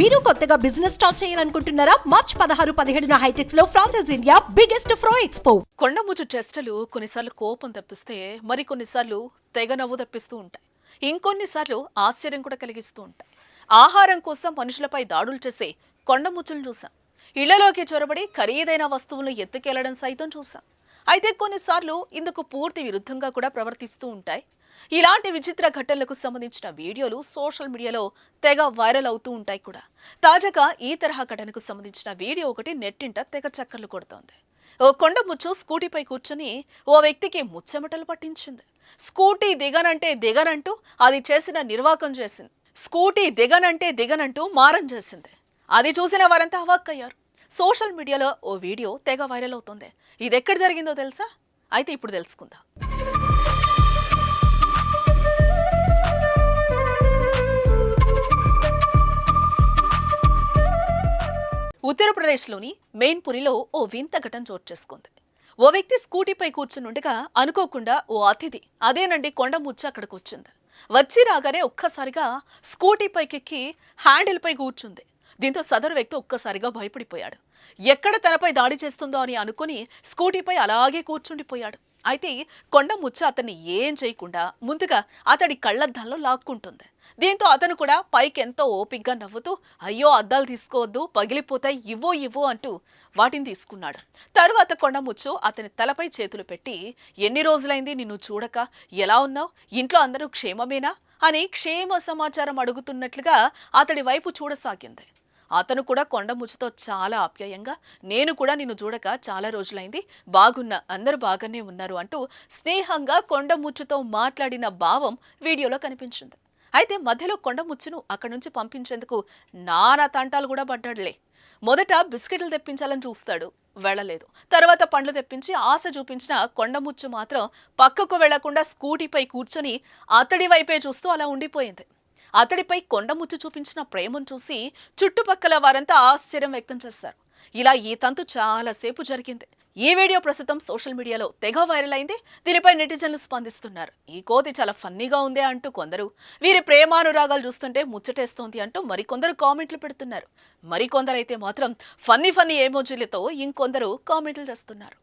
మీరు కొత్తగా business start చేయాలనుకుంటున్నారా? మార్చ్ పదహారు పదిహేడున హైటెక్స్లో ఫ్రాన్సెస్ ఇండియా బిగ్గెస్ట్ ఫ్రో ఎక్స్పో కొండముచ్చు చెస్టలు కొన్నిసార్లు కోపం తెప్పిస్తే మరి కొన్నిసార్లు తెగ నవ్వు తప్పిస్తూ ఉంటాయి. ఇంకొన్నిసార్లు ఆశ్చర్యం కూడా కలిగిస్తూ ఉంటాయి. ఆహారం కోసం మనుషులపై దాడులు చేసే కొండముచ్చులు చూసాం ఇళ్ళలోకి చొరబడి ఖరీదైన వస్తువులను ఎత్తుకెళ్ళడం సైతం చూసాం అయితే కొన్నిసార్లు ఇందుకు పూర్తి విరుద్ధంగా కూడా ప్రవర్తిస్తూ ఉంటాయి. ఇలాంటి విచిత్ర ఘటనలకు సంబంధించిన వీడియోలు సోషల్ మీడియాలో తెగ వైరల్ అవుతూ ఉంటాయి కూడా. తాజాగా ఈ తరహా ఘటనకు సంబంధించిన వీడియో ఒకటి నెట్టింట తెగ చక్కర్లు కొడుతోంది. ఓ కొండ ముచ్చు స్కూటీపై కూర్చొని ఓ వ్యక్తికి ముచ్చెమటలు పట్టించింది. స్కూటీ దిగనంటే దిగనంటూ అది చేసిన నిర్వాకం చేసింది. స్కూటీ దిగనంటే దిగనంటూ మారం చేసింది. అది చూసిన వారంతా అవాక్కయ్యారు. సోషల్ మీడియాలో ఓ వీడియో తెగ వైరల్ అవుతుంది. ఇది ఎక్కడ జరిగిందో తెలుసా? అయితే ఇప్పుడు తెలుసుకుందాం. ఉత్తరప్రదేశ్లోని మెయిన్పురిలో ఓ వింత ఘటన చోటు చేసుకుంది. ఓ వ్యక్తి స్కూటీపై కూర్చునుండగా అనుకోకుండా ఓ అతిథి అదేనండి కొండ ముచ్చి అక్కడికి వచ్చింది వచ్చి రాగానే ఒక్కసారిగా స్కూటీపైకెక్కి హ్యాండిల్పై కూర్చుంది. దీంతో సదరు వ్యక్తి ఒక్కసారిగా భయపడిపోయాడు. ఎక్కడ తనపై దాడి చేస్తుందో అని అనుకుని స్కూటీపై అలాగే కూర్చుండిపోయాడు. అయితే కొండ ముచ్చ అతన్ని ఏం చేయకుండా ముందుగా అతడి కళ్ళద్దాల్లో లాక్కుంటుంది. దీంతో అతను కూడా పైకి ఎంతో ఓపిగ్గా నవ్వుతూ అయ్యో అద్దాలు తీసుకోవద్దు పగిలిపోతాయి ఇవ్వో ఇవ్వో అంటూ వాటిని తీసుకున్నాడు. తరువాత కొండముచ్చు అతని తలపై చేతులు పెట్టి ఎన్ని రోజులైంది నిన్ను చూడక? ఎలా ఉన్నావు? ఇంట్లో అందరూ క్షేమమేనా? అని క్షేమ సమాచారం అడుగుతున్నట్లుగా అతడి వైపు చూడసాగింది. అతను కూడా కొండ ముచ్చుతో చాలా ఆప్యాయంగా నేను కూడా నిన్ను చూడక చాలా రోజులైంది బాగున్నా అందరూ బాగానే ఉన్నారు అంటూ స్నేహంగా కొండముచ్చుతో మాట్లాడిన భావం వీడియోలో కనిపించింది. అయితే మధ్యలో కొండముచ్చును అక్కడి నుంచి పంపించేందుకు నానా తంటాలు కూడా పడ్డాడులే. మొదట బిస్కెట్లు తెప్పించాలని చూస్తాడు వెళ్ళలేదు. తర్వాత పండ్లు తెప్పించి ఆశ చూపించిన కొండముచ్చు మాత్రం పక్కకు వెళ్ళకుండా స్కూటీపై కూర్చొని అతడి వైపే చూస్తూ అలా ఉండిపోయింది. అతడిపై కొండముచ్చు చూపించిన ప్రేమను చూసి చుట్టుపక్కల వారంతా ఆశ్చర్యం వ్యక్తం చేశారు. ఇలా ఈ తంతు చాలాసేపు జరిగింది. ఈ వీడియో ప్రస్తుతం సోషల్ మీడియాలో తెగ వైరల్ అయింది. దీనిపై నెటిజన్లు స్పందిస్తున్నారు. ఈ కోతి చాలా ఫన్నీగా ఉంది అంటూ కొందరు వీరి ప్రేమానురాగాలు చూస్తుంటే ముచ్చటేస్తోంది అంటూ మరికొందరు కామెంట్లు పెడుతున్నారు. మరికొందరైతే మాత్రం ఫన్నీ ఫన్నీ ఏమోజీలతో ఇంకొందరు కామెంట్లు చేస్తున్నారు.